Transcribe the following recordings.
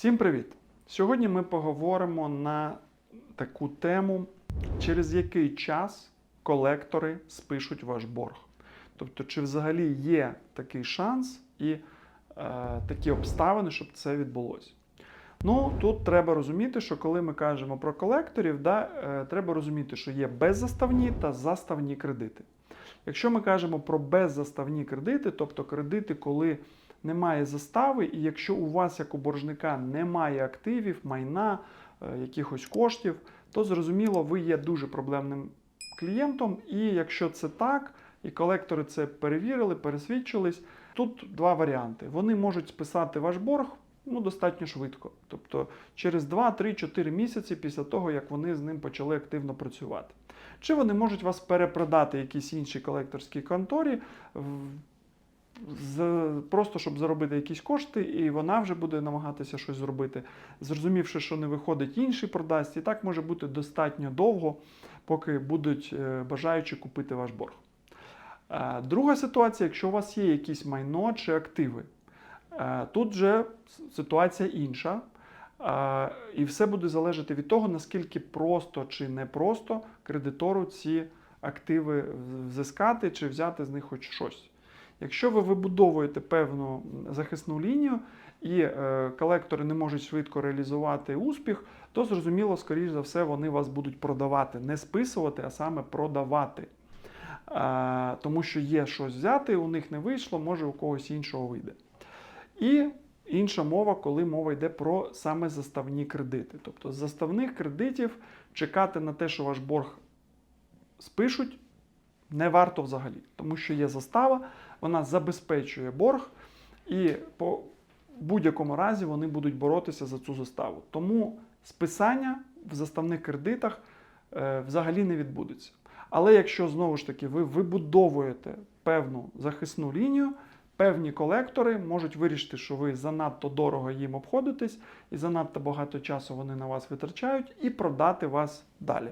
Всім привіт! Сьогодні ми поговоримо на таку тему, через який час колектори спишуть ваш борг. Тобто, чи взагалі є такий шанс і е, такі обставини, щоб це відбулося. Ну, тут треба розуміти, що коли ми кажемо про колекторів, да, е, треба розуміти, що є беззаставні та заставні кредити. Якщо ми кажемо про беззаставні кредити, тобто кредити, коли немає застави, і якщо у вас, як у боржника, немає активів, майна, е, якихось коштів, то зрозуміло, ви є дуже проблемним клієнтом. І якщо це так, і колектори це перевірили, пересвідчились, тут два варіанти. Вони можуть списати ваш борг ну, достатньо швидко, тобто через 2, 3, 4 місяці після того, як вони з ним почали активно працювати. Чи вони можуть вас перепродати якійсь іншій колекторській конторі, просто щоб заробити якісь кошти, і вона вже буде намагатися щось зробити, зрозумівши, що не виходить, інший продасть. І так може бути достатньо довго, поки будуть е, бажаючі купити ваш борг. Е, Друга ситуація, якщо у вас є якісь майно чи активи, Е, тут же ситуація інша. І все буде залежати від того, наскільки просто чи не просто кредитору ці активи взискати чи взяти з них хоч щось. Якщо ви вибудовуєте певну захисну лінію і е, колектори не можуть швидко реалізувати успіх, то зрозуміло, скоріш за все, вони вас будуть продавати, не списувати, а саме продавати. Е, тому що є щось взяти, у них не вийшло, може у когось іншого вийде. І інша мова, коли мова йде про саме заставні кредити. Тобто з заставних кредитів чекати на те, що ваш борг спишуть, не варто взагалі, тому що є застава, вона забезпечує борг, і по будь-якому разі вони будуть боротися за цю заставу. Тому списання в заставних кредитах е, взагалі не відбудеться. Але якщо знову ж таки ви вибудовуєте певну захисну лінію, певні колектори можуть вирішити, що ви занадто дорого їм обходитесь і занадто багато часу вони на вас витрачають, і продати вас далі.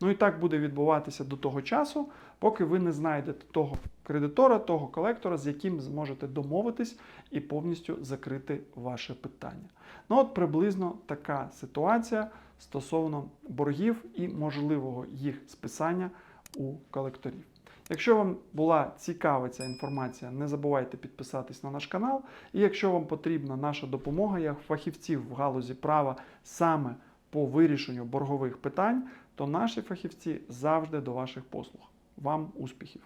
Ну і так буде відбуватися до того часу, поки ви не знайдете того кредитора, того колектора, з яким зможете домовитись і повністю закрити ваше питання. Ну от приблизно така ситуація стосовно боргів і можливого їх списання у колекторів. Якщо вам була цікава ця інформація, не забувайте підписатись на наш канал. І якщо вам потрібна наша допомога як фахівців в галузі права саме по вирішенню боргових питань, то наші фахівці завжди до ваших послуг. Вам успіхів!